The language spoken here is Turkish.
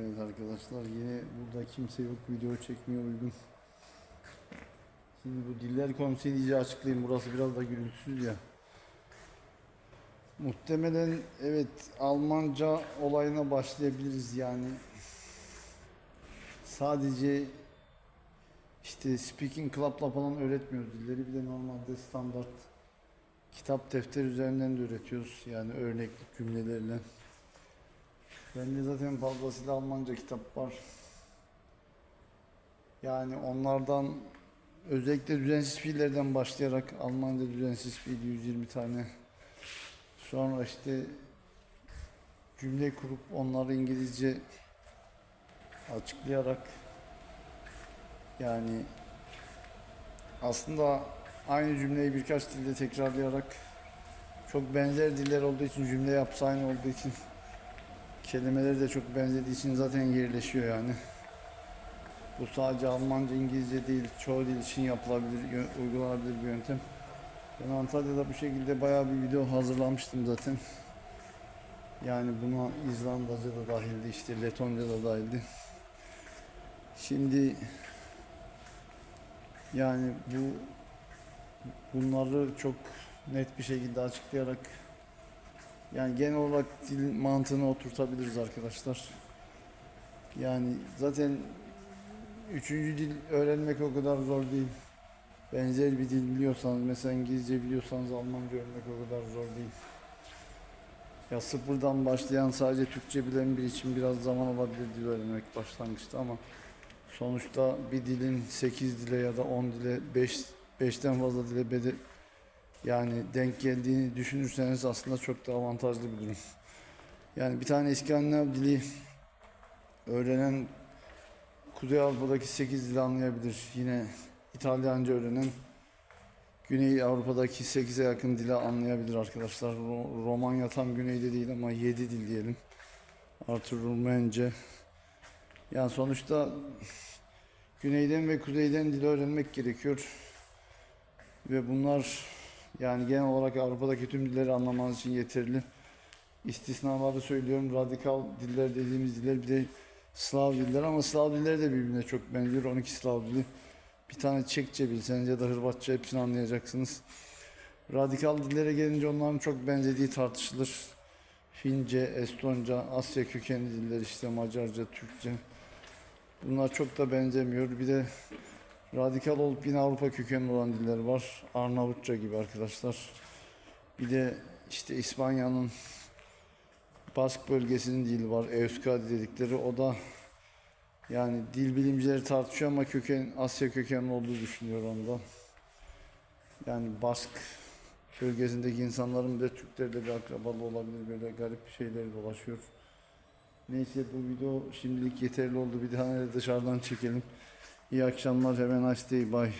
Evet arkadaşlar yine burada kimse yok video çekmeye uygun. Şimdi bu diller konusunu iyice açıklayayım. Burası biraz da gürültüsüz ya. Muhtemelen evet Almanca olayına başlayabiliriz yani. Sadece işte speaking club'la falan öğretmiyoruz dilleri. Bir de normalde standart kitap defter üzerinden de öğretiyoruz. Yani örneklik cümlelerle. Bende zaten fazlasıyla Almanca kitap var. Yani onlardan özellikle düzensiz fiillerden başlayarak Almanca düzensiz fiil 120 tane. Sonra işte cümle kurup onları İngilizce açıklayarak yani aslında aynı cümleyi birkaç dilde tekrarlayarak çok benzer diller olduğu için cümle yapısı aynı olduğu için kelimeleri de çok benzediği için zaten yerleşiyor yani. Bu sadece Almanca, İngilizce değil, çoğu dil için yapılabilir, uygulanabilir bir yöntem. Ben Antalya'da bu şekilde bayağı bir video hazırlamıştım zaten. Yani buna İzlandaca da dahildi, işte Letonca da dahildi. Şimdi yani bu bunları çok net bir şekilde açıklayarak yani genel olarak dil mantığını oturtabiliriz arkadaşlar. Yani zaten üçüncü dil öğrenmek o kadar zor değil. Benzer bir dil biliyorsanız, mesela İngilizce biliyorsanız Almanca öğrenmek o kadar zor değil. Ya sıfırdan başlayan sadece Türkçe bilen biri için biraz zaman alabilir dil öğrenmek başlangıçta ama sonuçta bir dilin 8 dile ya da 10 dile 5 5'ten fazla dile yani denk geldiğini düşünürseniz aslında çok da avantajlı bir durum. Yani bir tane İskandinav dili öğrenen Kuzey Avrupa'daki 8 dili anlayabilir. Yine İtalyanca öğrenen Güney Avrupa'daki 8'e yakın dili anlayabilir arkadaşlar. Ro- Romanya tam güneyde değil ama 7 dil diyelim. Artı Rumence. Yani sonuçta güneyden ve kuzeyden dil öğrenmek gerekiyor. Ve bunlar yani genel olarak Avrupa'daki tüm dilleri anlamanız için yeterli. İstisnaları söylüyorum. Radikal diller dediğimiz diller bir de Slav diller ama Slav dilleri de birbirine çok benziyor. 12 Slav dili. Bir tane Çekçe bilseniz ya da Hırvatça hepsini anlayacaksınız. Radikal dillere gelince onların çok benzediği tartışılır. Fince, Estonca, Asya kökenli diller işte Macarca, Türkçe. Bunlar çok da benzemiyor. Bir de radikal olup yine Avrupa kökenli olan diller var. Arnavutça gibi arkadaşlar. Bir de işte İspanya'nın Bask bölgesinin dili var. Euskadi dedikleri. O da yani dil bilimcileri tartışıyor ama köken Asya kökenli olduğu düşünüyor onda. Yani Bask bölgesindeki insanların bir de Türklerle bir akrabalı olabilir. Böyle garip şeyleri dolaşıyor. Neyse bu video şimdilik yeterli oldu. Bir de dışarıdan çekelim. İyi akşamlar. Hemen nice day. Bye.